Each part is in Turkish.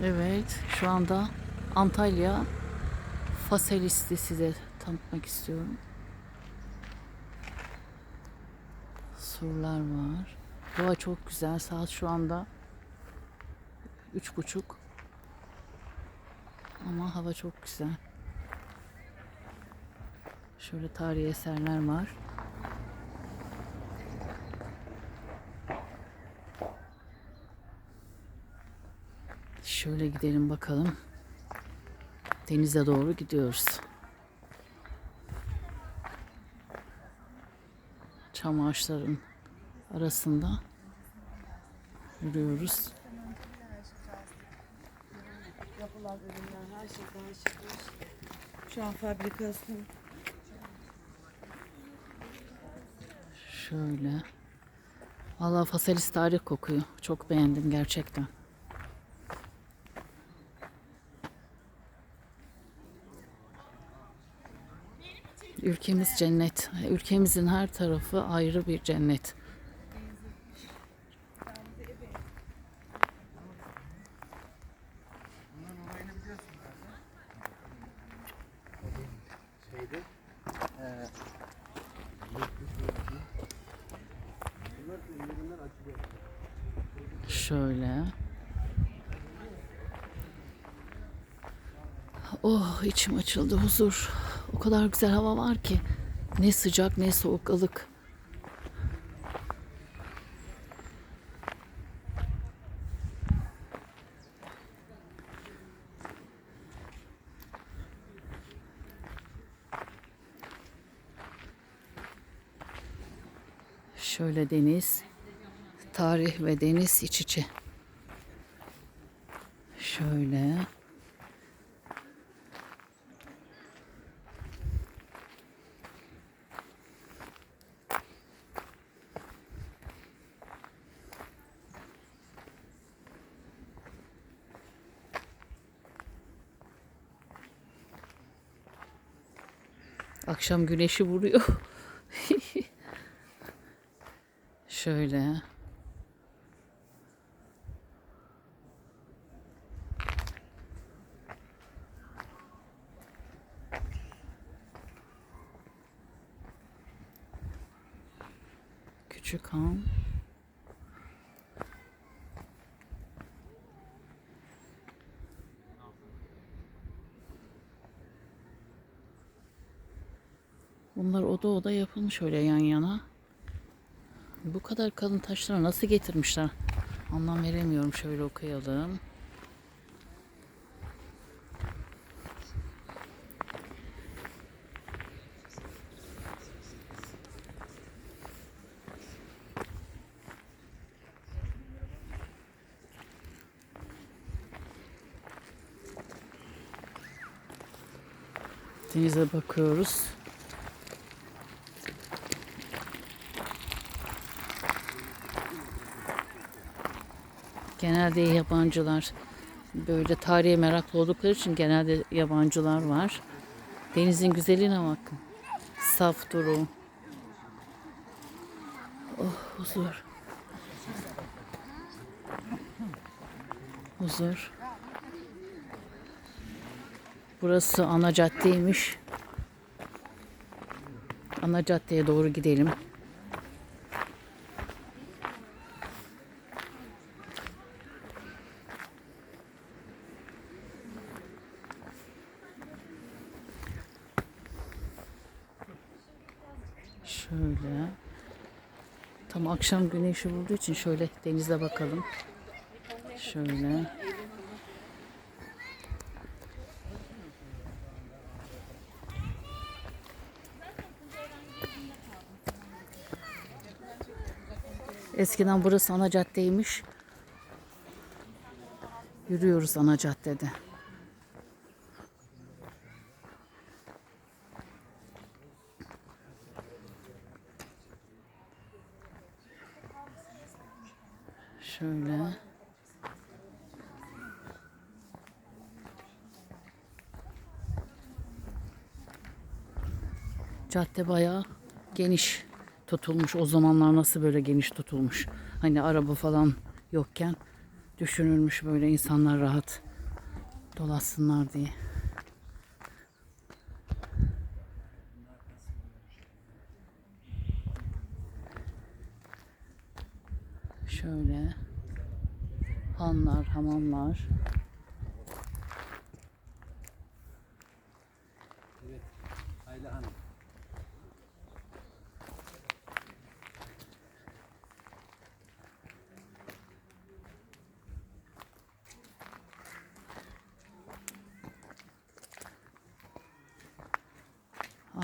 Evet, şu anda Antalya Faselisti size tanıtmak istiyorum. Surlar var. Doğa çok güzel. Saat şu anda üç buçuk. Ama hava çok güzel. Şöyle tarihi eserler var. Şöyle gidelim bakalım. Denize doğru gidiyoruz. Çam ağaçların arasında yürüyoruz. Yapılan ürünler her şeyden çıkmış. Şu an fabrikasyon. Şöyle. Vallahi fasalis tarih kokuyor. Çok beğendim gerçekten. Ülkemiz cennet. Ülkemizin her tarafı ayrı bir cennet. Şöyle. Oh içim açıldı huzur. O kadar güzel hava var ki. Ne sıcak ne soğuk ılık. Şöyle deniz, tarih ve deniz iç içe. Şöyle. Akşam güneşi vuruyor. Şöyle. Bunlar oda oda yapılmış öyle yan yana. Bu kadar kalın taşları nasıl getirmişler? Anlam veremiyorum. Şöyle okuyalım. Denize bakıyoruz. Genelde yabancılar böyle tarihe meraklı oldukları için genelde yabancılar var. Denizin güzelliğine bakın. Saf duru. Oh huzur. Huzur. Burası ana caddeymiş. Ana caddeye doğru gidelim. Şöyle. Tam akşam güneşi vurduğu için şöyle denize bakalım. Şöyle. Eskiden burası ana caddeymiş. Yürüyoruz ana caddede. Şöyle. Cadde bayağı geniş tutulmuş. O zamanlar nasıl böyle geniş tutulmuş. Hani araba falan yokken düşünülmüş böyle insanlar rahat dolaşsınlar diye. Şöyle hanlar, hamamlar. Ayla Hanım.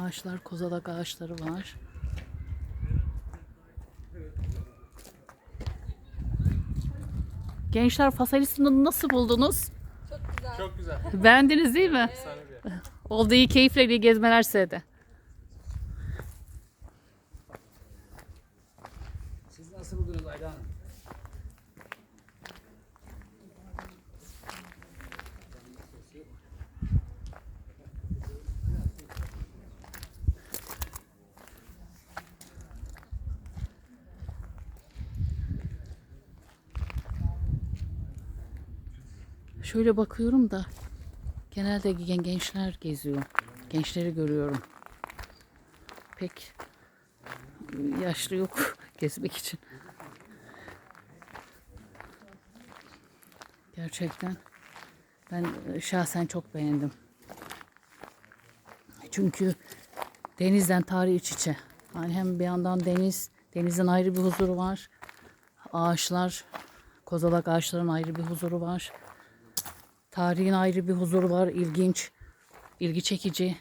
Ağaçlar, kozalak ağaçları var. Gençler Fasalistin'i nasıl buldunuz? Çok güzel. Beğendiniz değil mi? Oldu iyi keyifle bir gezmeler size de. Siz nasıl buldunuz Ayla Hanım? Şöyle bakıyorum da genelde gen- gençler geziyor. Gençleri görüyorum. Pek yaşlı yok gezmek için. Gerçekten ben e, şahsen çok beğendim. Çünkü denizden tarih iç içe. Yani hem bir yandan deniz, denizin ayrı bir huzuru var. Ağaçlar, kozalak ağaçların ayrı bir huzuru var. Tarihin ayrı bir huzuru var. ilginç, ilgi çekici.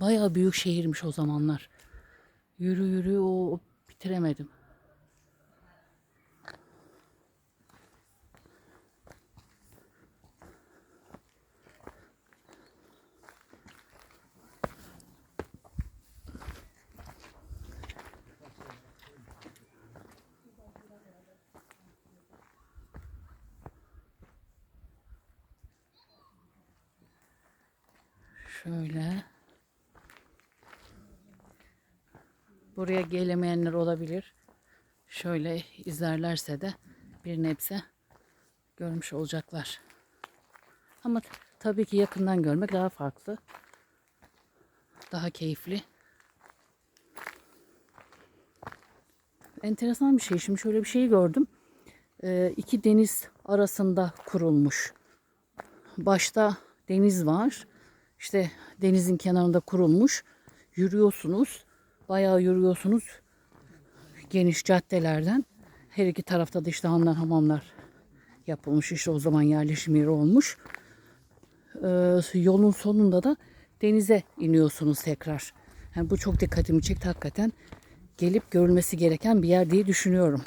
Bayağı büyük şehirmiş o zamanlar. Yürü yürü o, bitiremedim. Şöyle. Buraya gelemeyenler olabilir. Şöyle izlerlerse de bir nebze görmüş olacaklar. Ama tabii ki yakından görmek daha farklı. Daha keyifli. Enteresan bir şey. Şimdi şöyle bir şey gördüm. Ee, iki deniz arasında kurulmuş. Başta deniz var. İşte denizin kenarında kurulmuş. Yürüyorsunuz. Bayağı yürüyorsunuz. Geniş caddelerden. Her iki tarafta da işte hanlar hamamlar yapılmış. İşte o zaman yerleşim yeri olmuş. Ee, yolun sonunda da denize iniyorsunuz tekrar. Yani bu çok dikkatimi çekti hakikaten. Gelip görülmesi gereken bir yer diye düşünüyorum.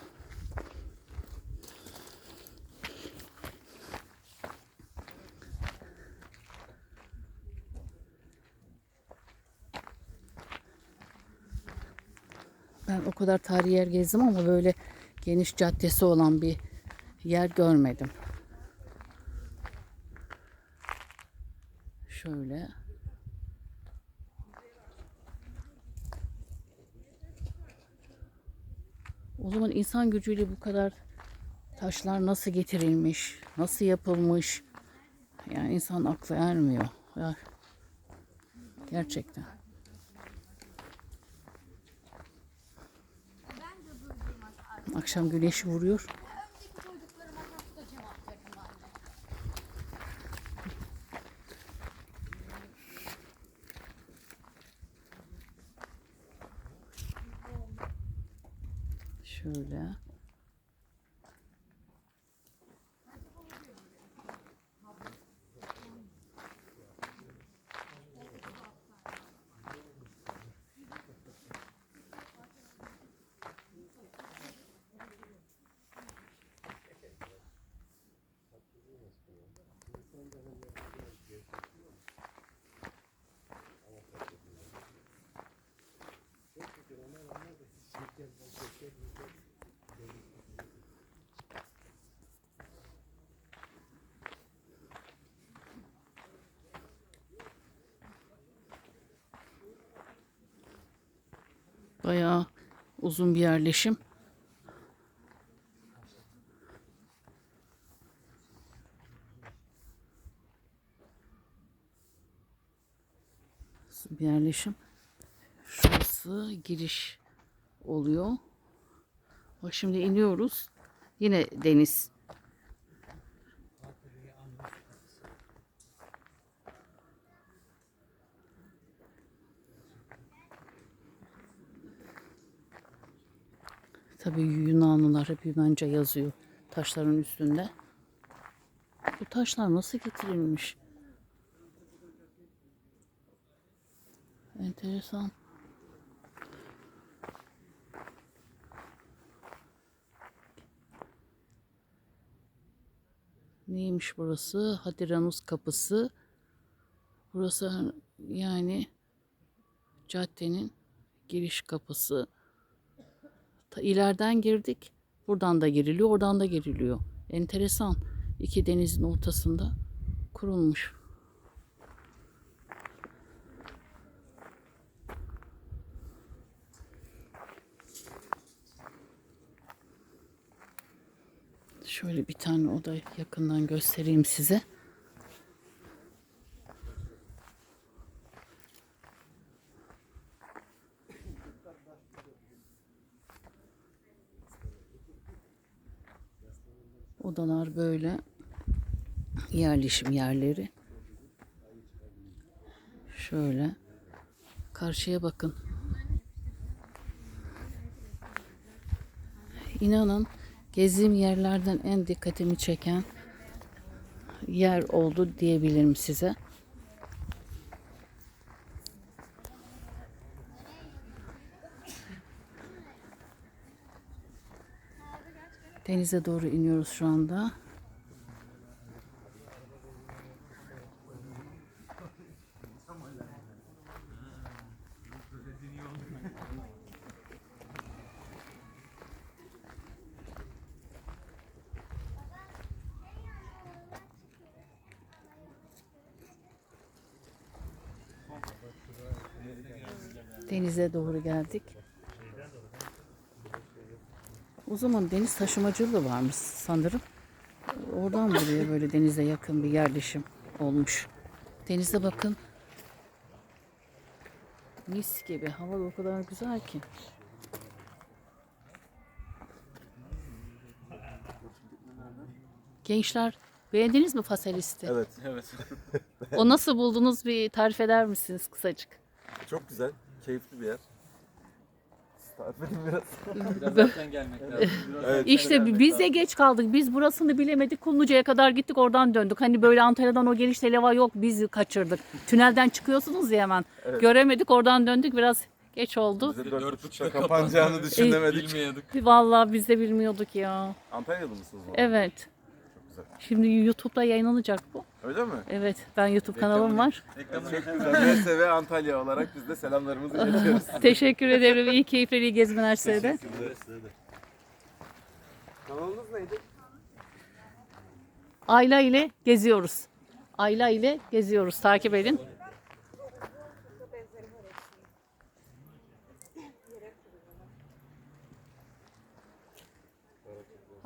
Ben o kadar tarihi yer gezdim ama böyle geniş caddesi olan bir yer görmedim. Şöyle. O zaman insan gücüyle bu kadar taşlar nasıl getirilmiş, nasıl yapılmış? Yani insan aklı ermiyor. Gerçekten. Akşam güneşi vuruyor. Şöyle. Bayağı uzun bir yerleşim. bir yerleşim. Şurası giriş oluyor. Bak şimdi iniyoruz. Yine deniz. Tabii Yunanlılar hep Yunanca yazıyor taşların üstünde. Bu taşlar nasıl getirilmiş? Enteresan. Neymiş burası? Hadiranus kapısı. Burası yani caddenin giriş kapısı. Ta ileriden girdik. Buradan da giriliyor, oradan da giriliyor. Enteresan. İki denizin ortasında kurulmuş. Şöyle bir tane oda yakından göstereyim size. Odalar böyle yerleşim yerleri. Şöyle karşıya bakın. İnanın gezdiğim yerlerden en dikkatimi çeken yer oldu diyebilirim size. Denize doğru iniyoruz şu anda. Denize doğru geldik. O zaman deniz taşımacılığı varmış sanırım. Oradan buraya böyle denize yakın bir yerleşim olmuş. Denize bakın. Mis gibi. Hava da o kadar güzel ki. Gençler beğendiniz mi faselisti? Evet. Evet. O nasıl buldunuz bir tarif eder misiniz kısacık? Çok güzel. Keyifli bir yer. Tarif edin biraz. Biraz erken gelmek lazım. Biraz Evet. İşte gelmek biz de lazım. geç kaldık. Biz burasını bilemedik. Kumluca'ya kadar gittik oradan döndük. Hani böyle Antalya'dan o gelişte leva yok. Biz kaçırdık. Tünelden çıkıyorsunuz ya hemen. Göremedik oradan döndük. Biraz geç oldu. Bize Dört dört buçukta kapanacağını düşünemedik. Bilmiyorduk. Vallahi biz de bilmiyorduk ya. Antalyalı mısınız? Evet. Güzel. Şimdi YouTube'da yayınlanacak bu. Öyle mi? Evet. Ben YouTube kanalım var. Çok güzel. Antalya olarak biz de selamlarımızı iletiyoruz. Teşekkür ederim. İyi keyifler, iyi gezmeler size de. Kanalınız neydi? Ayla ile geziyoruz. Ayla ile geziyoruz. Takip edin.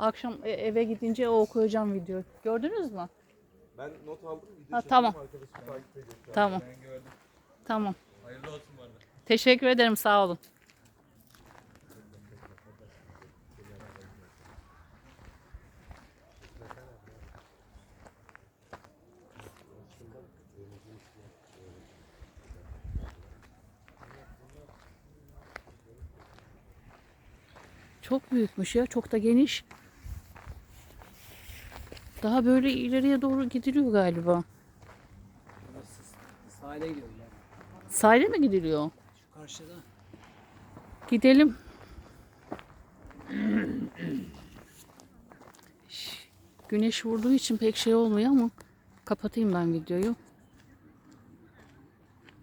Akşam e- eve gidince o okuyacağım videoyu. Gördünüz mü? Ben not aldım. Video Ha, çektim, tamam. takip ediyor. Tamam. Tamam. Hayırlı olsun arada. Teşekkür ederim. Sağ olun. Çok büyükmüş ya. Çok da geniş. Daha böyle ileriye doğru gidiliyor galiba. Sahile gidiyoruz yani. Sahile mi gidiliyor? Şu karşıda. Gidelim. Güneş vurduğu için pek şey olmuyor ama kapatayım ben videoyu.